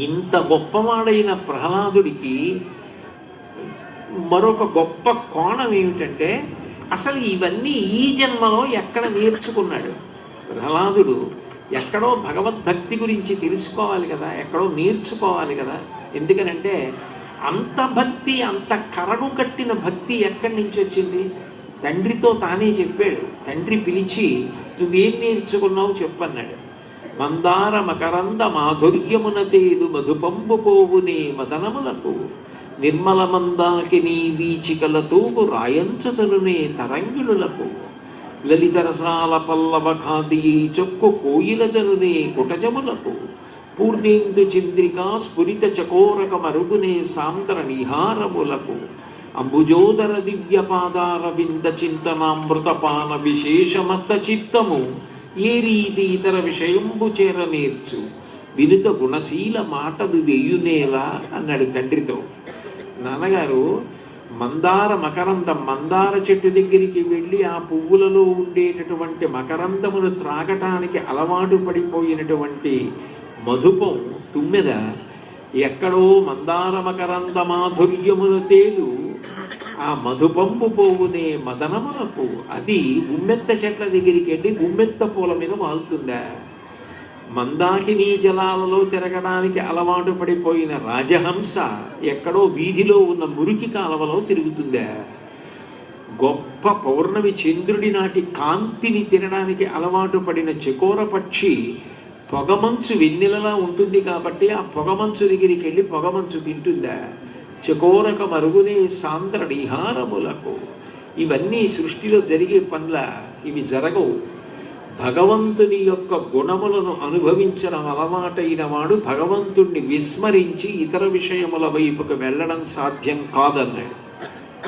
ఇంత గొప్పవాడైన ప్రహ్లాదుడికి మరొక గొప్ప కోణం ఏమిటంటే అసలు ఇవన్నీ ఈ జన్మలో ఎక్కడ నేర్చుకున్నాడు? ప్రహ్లాదుడు ఎక్కడో భగవద్భక్తి గురించి తెలుసుకోవాలి కదా ఎక్కడో నేర్చుకోవాలి కదా. ఎందుకనంటే అంత భక్తి అంత కరడు కట్టిన భక్తి ఎక్కడి నుంచి వచ్చింది? తండ్రితో తానే చెప్పాడు. తండ్రి పిలిచి నువ్వేం నేర్చుకున్నావు? చెప్పన్నాడు. మందార మకరంద మాధుర్యమునతేదు మధుపంబు పోవునే మదనములకు నిర్మల మందాకిని వీచికలతూగు రాయంచతనునే తరంగిణులకు లలిత రసాల పల్లవ ఖాదీ చొక్కు కోయిలజనునే కుటజములకు పూర్ణేందు చంద్రికా స్ఫురిత చకోరక మరుగునే సాంద్ర నిహారములకు అంబుజోదర దివ్య పాదార వింద చింతనామృతపాన విశేషమత్త చిత్తము ఏ రీతి ఇతర విషయంబు చేర నేర్చు? వినుత గుణశీల మాటలు వెయ్యునేలా అన్నాడు తండ్రితో. నాన్నగారు మందార మకరందం మందార చెట్టు దగ్గరికి వెళ్ళి ఆ పువ్వులలో ఉండేటటువంటి మకరందమును త్రాగటానికి అలవాటు పడిపోయినటువంటి మధుపం తుమ్మెద ఎక్కడో మందార మకరంద మాధుర్యమును తేలు ఆ మధుపంపు పోవునే మదనమునకు అది ఉమ్మెత్త చెట్ల దగ్గరికి వెళ్ళి ఉమ్మెత్త పూల మీద వాలుతుందా మందాకిని జలాలలో తిరగడానికి అలవాటు పడిపోయిన రాజహంస ఎక్కడో వీధిలో ఉన్న మురికి కాలవలో తిరుగుతుందా? గొప్ప పౌర్ణమి చంద్రుడి నాటి కాంతిని తినడానికి అలవాటు పడిన చకోర పక్షి పొగమంచు వెన్నెలలా ఉంటుంది కాబట్టి ఆ పొగమంచు దగ్గరికి వెళ్ళి పొగమంచు తింటుందా? చకోరక మరుగునే సాంద్ర నిహారములకు ఇవన్నీ సృష్టిలో జరిగే పనుల ఇవి జరగవు. భగవంతుని యొక్క గుణములను అనుభవించడం అలవాటైన వాడు భగవంతుణ్ణి విస్మరించి ఇతర విషయముల వైపుకు వెళ్ళడం సాధ్యం కాదన్నాడు.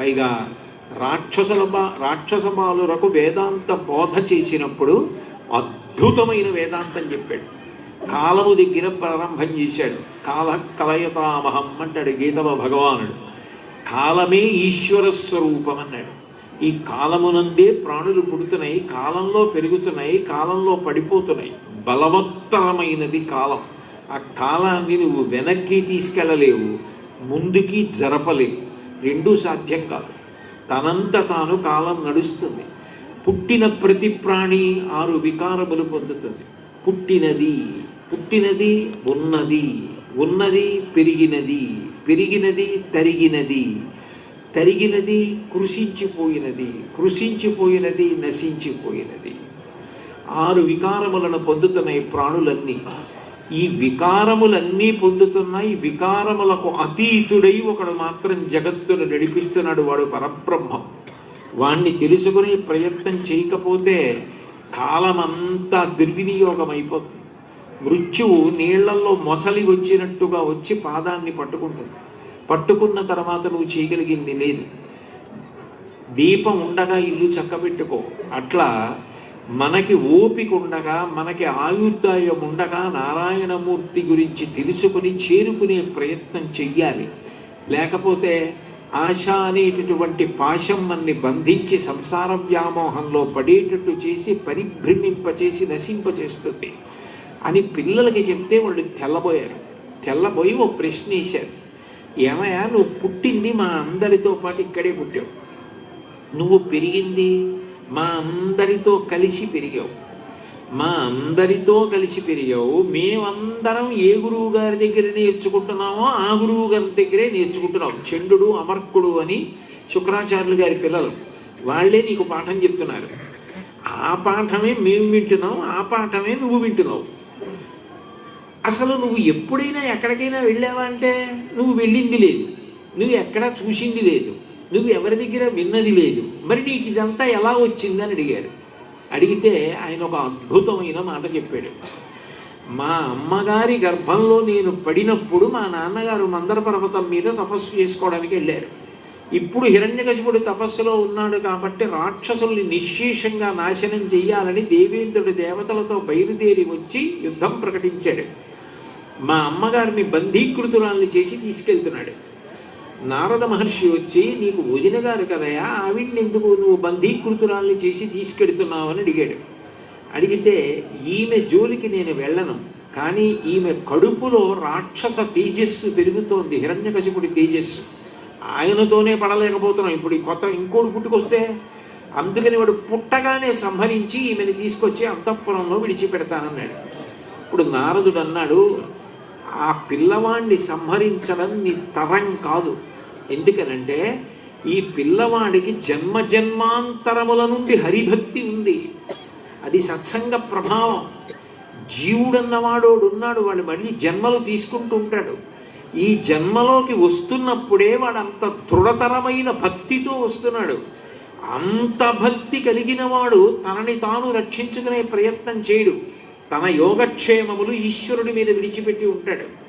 పైగా రాక్షసుల బా రాక్షస వేదాంత బోధ చేసినప్పుడు అద్భుతమైన వేదాంతం చెప్పాడు. కాలము దగ్గర ప్రారంభం చేశాడు. కాల కలయతామహం అంటాడు గీతలో భగవానుడు. కాలమే ఈశ్వర స్వరూపం అన్నాడు. ఈ కాలమునందే ప్రాణులు పుడుతున్నాయి కాలంలో పెరుగుతున్నాయి కాలంలో పడిపోతున్నాయి. బలవత్తరమైనది కాలం. ఆ కాలాన్ని నువ్వు వెనక్కి తీసుకెళ్ళలేవు ముందుకి జరపలేవు. రెండూ సాధ్యం కాదు. తనంత తాను కాలం నడుస్తుంది. పుట్టిన ప్రతి ప్రాణి ఆరు వికారములు పొందుతుంది. పుట్టినది పుట్టినది ఉన్నది ఉన్నది పెరిగినది పెరిగినది తరిగినది తరిగినది కృషించిపోయినది కృషించిపోయినది నశించిపోయినది. ఆరు వికారములను పొందుతున్నాయి ప్రాణులన్నీ. ఈ వికారములన్నీ పొందుతున్నాయి వికారములకు అతీతుడై ఒకడు మాత్రం జగత్తును నడిపిస్తున్నాడు వాడు పరబ్రహ్మం. వాణ్ణి తెలుసుకునే ప్రయత్నం చేయకపోతే కాలమంతా దుర్వినియోగం అయిపోతుంది మృత్యువు నీళ్ళలో మొసలి వచ్చినట్టుగా వచ్చి పాదాన్ని పట్టుకుంటుంది. పట్టుకున్న తర్వాత నువ్వు చేయగలిగింది లేదు. దీపం ఉండగా ఇల్లు చక్కబెట్టుకో. అట్లా మనకి ఓపిక ఉండగా మనకి ఆయుర్దాయం ఉండగా నారాయణమూర్తి గురించి తెలుసుకుని చేరుకునే ప్రయత్నం చెయ్యాలి. లేకపోతే ఆశ అనేటటువంటి పాశం మన్ని బంధించి సంసార వ్యామోహంలో పడేటట్టు చేసి పరిభ్రమింపచేసి నశింపచేస్తుంది. అని పిల్లలకి చెప్తే వాళ్ళు తెల్లబోయారు. తెల్లబోయి ఓ ప్రశ్న వేశారు. ఏమయ్యా నువ్వు పుట్టింది మా అందరితో పాటు ఇక్కడే పుట్టావు. నువ్వు పెరిగింది మా అందరితో కలిసి పెరిగావు. మా అందరితో కలిసి పెరిగావు. మేమందరం ఏ గురువు గారి దగ్గర నేర్చుకుంటున్నామో ఆ గురువు గారి దగ్గరే నేర్చుకుంటున్నాం. చండు అమర్కుడు అని శుక్రాచార్యులు గారి పిల్లలు. వాళ్ళే నీకు పాఠం చెప్తున్నారు. ఆ పాఠమే మేము వింటున్నాం ఆ పాఠమే నువ్వు వింటున్నావు. అసలు నువ్వు ఎప్పుడైనా ఎక్కడికైనా వెళ్ళావా అంటే నువ్వు వెళ్ళింది లేదు. నువ్వు ఎక్కడా చూసింది లేదు. నువ్వు ఎవరి దగ్గర విన్నది లేదు. మరి నీకు ఇదంతా ఎలా వచ్చిందని అడిగారు అడిగితే ఆయన ఒక అద్భుతమైన మాట చెప్పాడు. మా అమ్మగారి గర్భంలో నేను పడినప్పుడు మా నాన్నగారు మందర పర్వతం మీద తపస్సు చేసుకోవడానికి వెళ్ళారు. ఇప్పుడు హిరణ్యకశిపుడు తపస్సులో ఉన్నాడు కాబట్టి రాక్షసుల్ని నిశ్శేషంగా నాశనం చేయాలని దేవేంద్రుడు దేవతలతో బయలుదేరి వచ్చి యుద్ధం ప్రకటించాడు. మా అమ్మగారిని బంధీకృతురాల్ని చేసి తీసుకెళ్తున్నాడు. నారద మహర్షి వచ్చి నీకు వదిన గారు కదయా? ఆవిడ్ని ఎందుకు నువ్వు బంధీకృతురాల్ని చేసి తీసుకెడుతున్నావు అని అడిగాడు. అడిగితే ఈమె జోలికి నేను వెళ్ళను కానీ ఈమె కడుపులో రాక్షస తేజస్సు పెరుగుతోంది హిరణ్యకశిపుడి తేజస్సు. ఆయనతోనే పడలేకపోతున్నాం. ఇప్పుడు ఈ కొత్త ఇంకోటి పుట్టుకొస్తే అందుకని వాడు పుట్టగానే సంహరించి ఈమెను తీసుకొచ్చి అంతఃపురంలో విడిచిపెడతానన్నాడు. ఇప్పుడు నారదుడు అన్నాడు ఆ పిల్లవాణ్ణి సంహరించడం నీ తరం కాదు. ఎందుకనంటే ఈ పిల్లవాడికి జన్మ జన్మాంతరముల నుండి హరిభక్తి ఉంది. అది సత్సంగ ప్రభావం. జీవుడన్నవాడు ఉన్నాడు వాడు మళ్ళీ జన్మలు తీసుకుంటూ ఉంటాడు ఈ జన్మలోకి వస్తున్నప్పుడే వాడు అంత దృఢతరమైన భక్తితో వస్తున్నాడు. అంత భక్తి కలిగిన వాడు తనని తాను రక్షించుకునే ప్రయత్నం చేయడు. తన యోగక్షేమములు ఈశ్వరుడి మీద విడిచిపెట్టి ఉంటాడు.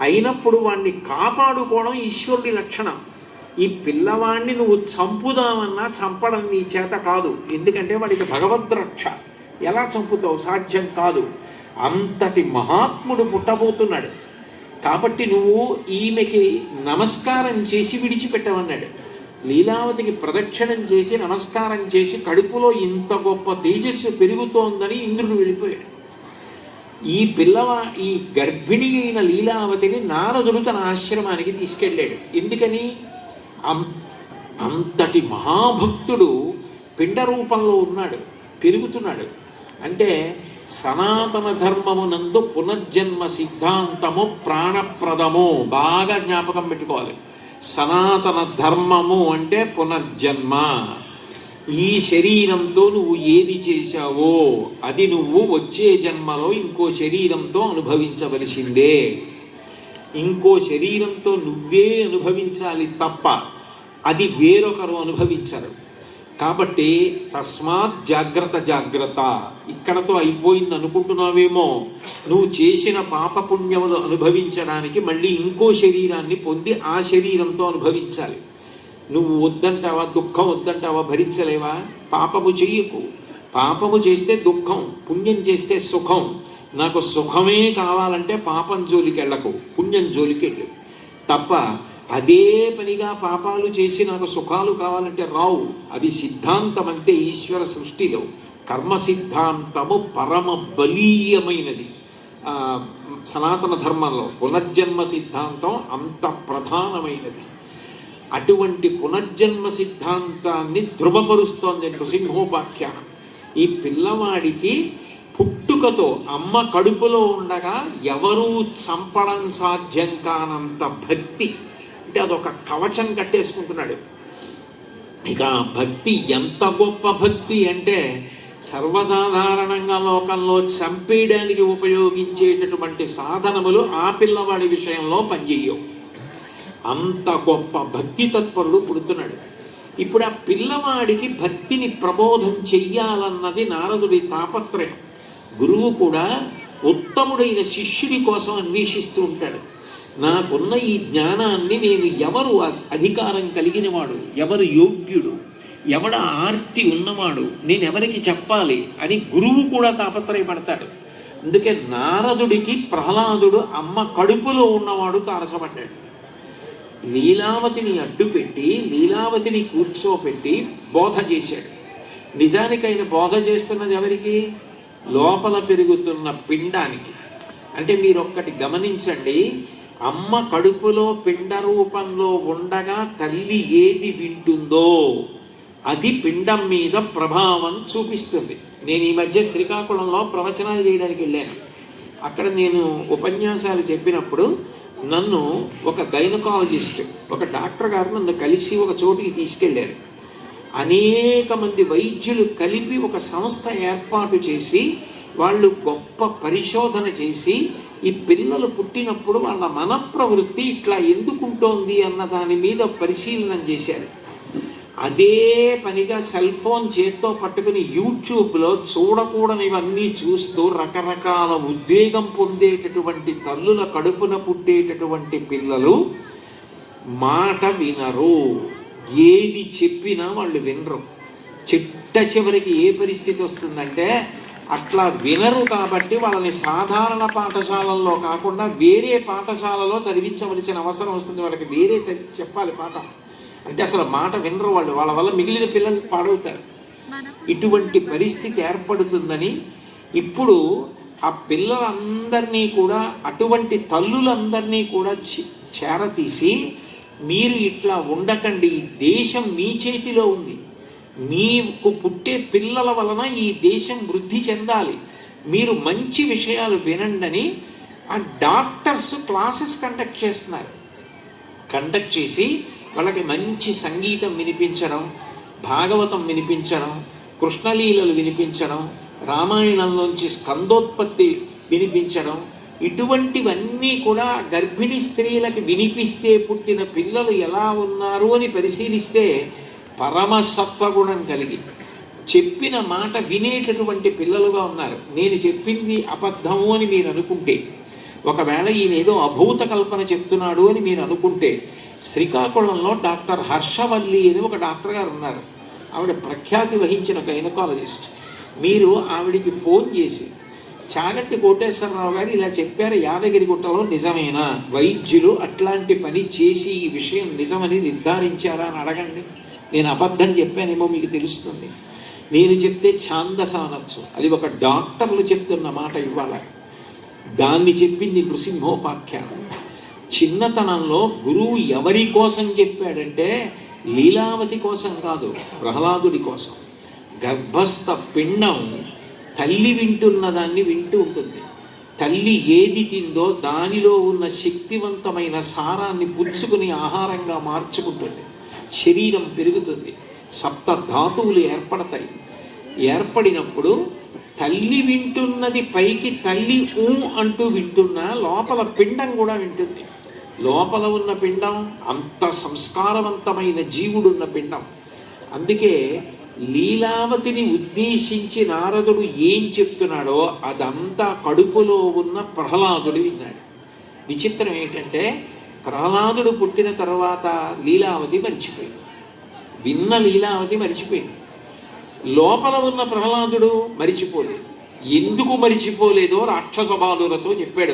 అయినప్పుడు వాణ్ణి కాపాడుకోవడం ఈశ్వరుడి లక్షణం. ఈ పిల్లవాణ్ణి నువ్వు చంపుదామన్నా చంపడం నీ చేత కాదు. ఎందుకంటే వాడికి భగవద్రక్ష ఎలా చంపుతావు? సాధ్యం కాదు. అంతటి మహాత్ముడు పుట్టబోతున్నాడు. కాబట్టి నువ్వు ఈమెకి నమస్కారం చేసి విడిచిపెట్టమన్నాడు. లీలావతికి ప్రదక్షిణం చేసి నమస్కారం చేసి కడుపులో ఇంత గొప్ప తేజస్సు పెరుగుతోందని ఇంద్రుడు వెళ్ళిపోయాడు. ఈ పిల్లవ ఈ గర్భిణి అయిన లీలావతిని నారదుడు తన ఆశ్రమానికి తీసుకెళ్ళాడు. ఎందుకని? అంతటి మహాభక్తుడు పిండ రూపంలో ఉన్నాడు పెరుగుతున్నాడు. అంటే సనాతన ధర్మమునందు పునర్జన్మ సిద్ధాంతము ప్రాణప్రదము. బాగా జ్ఞాపకం పెట్టుకోవాలి. సనాతన ధర్మము అంటే పునర్జన్మ. ఈ శరీరంతో నువ్వు ఏది చేశావో అది నువ్వు వచ్చే జన్మలో ఇంకో శరీరంతో అనుభవించవలసిందే. ఇంకో శరీరంతో నువ్వే అనుభవించాలి తప్ప అది వేరొకరు అనుభవించరు. కాబట్టి తస్మాత్ జాగ్రత్త జాగ్రత్త. ఇక్కడతో అయిపోయింది అనుకుంటున్నావేమో. నువ్వు చేసిన పాపపుణ్యములు అనుభవించడానికి మళ్ళీ ఇంకో శరీరాన్ని పొంది ఆ శరీరంతో అనుభవించాలి. నువ్వు వద్దంటావా దుఃఖం వద్దంటావా భరించలేవా? పాపము చెయ్యకు. పాపము చేస్తే దుఃఖం పుణ్యం చేస్తే సుఖం. నాకు సుఖమే కావాలంటే పాపం జోలికి వెళ్ళకు పుణ్యం జోలికి వెళ్ళు. తప్ప అదే పనిగా పాపాలు చేసి నాకు సుఖాలు కావాలంటే రావు. అది సిద్ధాంతం అంటే ఈశ్వర సృష్టిలో. కర్మ సిద్ధాంతము పరమ బలీయమైనది. సనాతన ధర్మంలో పునర్జన్మ సిద్ధాంతం అంత ప్రధానమైనది. అటువంటి పునర్జన్మ సిద్ధాంతాన్ని ధృవపరుస్తోంది నృసింహోపాఖ్యానం ఈ పిల్లవాడికి పుట్టుకతో అమ్మ కడుపులో ఉండగా ఎవరూ చంపడం సాధ్యం కానంత భక్తి. అంటే అదొక కవచం కట్టేసుకుంటున్నాడు. ఇక భక్తి ఎంత గొప్ప భక్తి అంటే సర్వసాధారణంగా లోకంలో చంపేయడానికి ఉపయోగించేటటువంటి సాధనములు ఆ పిల్లవాడి విషయంలో పనిచేయవు. అంత గొప్ప భక్తి తత్పరుడు పుడుతున్నాడు. ఇప్పుడు ఆ పిల్లవాడికి భక్తిని ప్రబోధం చెయ్యాలన్నది నారదుడి తాపత్రయం. గురువు కూడా ఉత్తముడైన శిష్యుడి కోసం అన్వేషిస్తూ ఉంటాడు. నాకున్న ఈ జ్ఞానాన్ని నేను ఎవరు అ- అధికారం కలిగినవాడు? ఎవరు యోగ్యుడు? ఎవడ ఆర్తి ఉన్నవాడు? నేను ఎవరికి చెప్పాలి? అని గురువు కూడా తాపత్రయపడతాడు. అందుకే నారదుడికి ప్రహ్లాదుడు అమ్మ కడుపులో ఉన్నవాడు తారసపడ్డాడు. లీలావతిని అడ్డుపెట్టి లీలావతిని కూర్చోపెట్టి బోధ చేశాడు. నిజానికి ఆయన బోధ చేస్తున్నది ఎవరికి? లోపల పెరుగుతున్న పిండానికి. అంటే మీరు ఒక్కటి గమనించండి అమ్మ కడుపులో పిండ రూపంలో ఉండగా తల్లి ఏది వింటుందో అది పిండం మీద ప్రభావం చూపిస్తుంది. నేను ఈ మధ్య శ్రీకాకుళంలో ప్రవచనాలు చేయడానికి వెళ్ళాను. అక్కడ నేను ఉపన్యాసాలు చెప్పినప్పుడు నన్ను ఒక గైనకాలజిస్ట్ ఒక డాక్టర్ గారు నన్ను కలిసి ఒక చోటికి తీసుకెళ్ళారు. అనేక మంది వైద్యులు కలిపి ఒక సంస్థ ఏర్పాటు చేసి వాళ్ళు గొప్ప పరిశోధన చేసి ఈ పిల్లలు పుట్టినప్పుడు వాళ్ళ మనప్రవృత్తి ఇట్లా ఎందుకుంటోంది అన్న దాని మీద పరిశీలన చేశారు. అదే పనిగా సెల్ ఫోన్ చేత్తో పట్టుకుని యూట్యూబ్లో చూడకూడనివన్నీ చూస్తూ రకరకాల ఉద్వేగం పొందేటటువంటి తల్లుల కడుపున పుట్టేటటువంటి పిల్లలు మాట వినరు. ఏది చెప్పినా వాళ్ళు వినరు. చిట్ట చివరికి ఏ పరిస్థితి వస్తుందంటే అట్లా వినరు కాబట్టి వాళ్ళని సాధారణ పాఠశాలల్లో కాకుండా వేరే పాఠశాలలో చదివించవలసిన అవసరం వస్తుంది. వాళ్ళకి వేరే చెప్పాలి పాఠం. అంటే అసలు మాట వినరు వాళ్ళు. వాళ్ళ వల్ల మిగిలిన పిల్లలు పాడవుతారు. ఇటువంటి పరిస్థితి ఏర్పడుతుందని ఇప్పుడు ఆ పిల్లలందరినీ కూడా అటువంటి తల్లులందరినీ కూడా చేరతీసి మీరు ఇట్లా ఉండకండి. ఈ దేశం మీ చేతిలో ఉంది. మీకు పుట్టే పిల్లల వలన ఈ దేశం వృద్ధి చెందాలి. మీరు మంచి విషయాలు వినండి ఆ డాక్టర్స్ క్లాసెస్ కండక్ట్ చేస్తున్నారు. కండక్ట్ చేసి వాళ్ళకి మంచి సంగీతం వినిపించడం భాగవతం వినిపించడం కృష్ణలీలలు వినిపించడం రామాయణంలోంచి స్కందోత్పత్తి వినిపించడం ఇటువంటివన్నీ కూడా గర్భిణీ స్త్రీలకు వినిపిస్తే పుట్టిన పిల్లలు ఎలా ఉన్నారు అని పరిశీలిస్తే పరమసత్వగుణం కలిగి. చెప్పిన మాట వినేటటువంటి పిల్లలుగా ఉన్నారు. నేను చెప్పింది అబద్ధము అని మీరు అనుకుంటే ఒకవేళ ఈయన ఏదో అభూత కల్పన చెప్తున్నాడు అని మీరు అనుకుంటే శ్రీకాకుళంలో డాక్టర్ హర్షవల్లి అని ఒక డాక్టర్ గారు ఉన్నారు. ఆవిడ ప్రఖ్యాతి వహించిన గైనకాలజిస్ట్. మీరు ఆవిడికి ఫోన్ చేసి చాగంటి కోటేశ్వరరావు గారు ఇలా చెప్పారు యాదగిరి గుట్టలో నిజమేనా? వైద్యులు అట్లాంటి పని చేసి ఈ విషయం నిజమని నిర్ధారించారా అని అడగండి. నేను అబద్ధం చెప్పానేమో మీకు తెలుస్తుంది. నేను చెప్తే ఛాందస అనొచ్చు అది ఒక డాక్టర్లు చెప్తున్న మాట ఇవ్వాలి. దాన్ని చెప్పింది నృసింహోపాఖ్యానం చిన్నతనంలో గురువు ఎవరి కోసం చెప్పాడంటే లీలావతి కోసం కాదు ప్రహ్లాదుడి కోసం. గర్భస్థ పిండం తల్లి వింటున్న దాన్ని వింటూ ఉంటుంది. తల్లి ఏది తిందో దానిలో ఉన్న శక్తివంతమైన సారాన్ని పుచ్చుకుని ఆహారంగా మార్చుకుంటుంది. శరీరం పెరుగుతుంది. సప్త ధాతువులు ఏర్పడతాయి. ఏర్పడినప్పుడు తల్లి వింటున్నది పైకి తల్లి ఊ అంటూ వింటున్నా లోపల పిండం కూడా వింటుంది. లోపల ఉన్న పిండం అంత సంస్కారవంతమైన జీవుడున్న పిండం. అందుకే లీలావతిని ఉద్దేశించి నారదుడు ఏం చెప్తున్నాడో అదంతా కడుపులో ఉన్న ప్రహ్లాదుడు విన్నాడు. విచిత్రం ఏంటంటే ప్రహ్లాదుడు పుట్టిన తర్వాత లీలావతి మరిచిపోయింది. విన్న లీలావతి మరిచిపోయింది. లోపల ఉన్న ప్రహ్లాదుడు మరిచిపోలేదు. ఎందుకు మరిచిపోలేదో రాక్షస బాలులతో చెప్పాడు.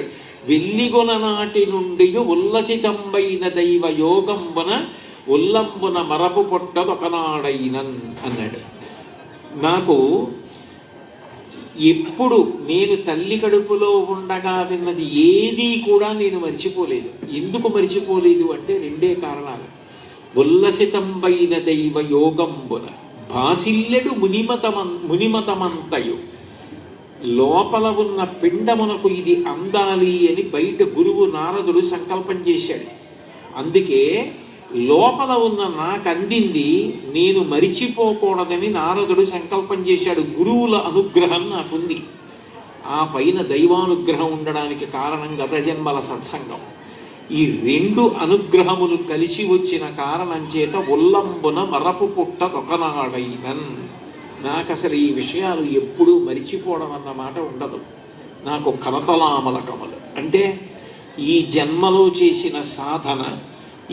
వెల్లిగొన నాటి నుండి ఉల్లసితంబైన దైవ యోగంబున ఉల్లంబున మరపు పొట్టదొకనాడైనన్ అన్నాడు. నాకు ఎప్పుడు నేను తల్లి కడుపులో ఉండగా విన్నది ఏదీ కూడా నేను మర్చిపోలేదు. ఎందుకు మర్చిపోలేదు అంటే రెండే కారణాలు. ఉల్లసితంబైన దైవ యోగంబున భాసిల్లెడు మునిమతమం మునిమతమంతయు. లోపల ఉన్న పిండమునకు ఇది అందాలి అని బయట గురువు నారదుడు సంకల్పం చేశాడు. అందుకే లోపల ఉన్న నాకు అందింది నేను మరిచిపోకూడదని నారదుడు సంకల్పం చేశాడు. గురువుల అనుగ్రహం నాకుంది. ఆ పైన దైవానుగ్రహం ఉండడానికి కారణం గత జన్మల సత్సంగం. ఈ రెండు అనుగ్రహములు కలిసి వచ్చిన కారణం చేత ఉల్లంబున మరపు పుట్ట దొకనాడైనన్ నాకు అసలు ఈ విషయాలు ఎప్పుడూ మరిచిపోవడం అన్న మాట ఉండదు. నాకు కనకలామలకములు అంటే ఈ జన్మలో చేసిన సాధన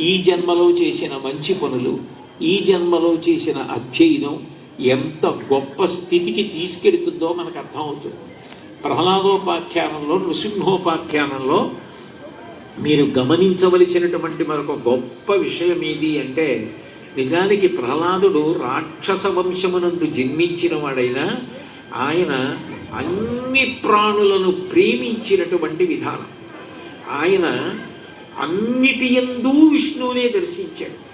ఈ జన్మలో చేసిన మంచి పనులు ఈ జన్మలో చేసిన అధ్యయనం ఎంత గొప్ప స్థితికి తీసుకెడుతుందో మనకు అర్థమవుతుంది. ప్రహ్లాదోపాఖ్యానంలో నృసింహోపాఖ్యానంలో మీరు గమనించవలసినటువంటి మరొక గొప్ప విషయం ఏది అంటే నిజానికి ప్రహ్లాదుడు రాక్షస వంశమునందు జన్మించిన వాడైనా ఆయన అన్ని ప్రాణులను ప్రేమించినటువంటి విధానం. ఆయన అన్నిటి ఎందు విష్ణువునే దర్శించాడు.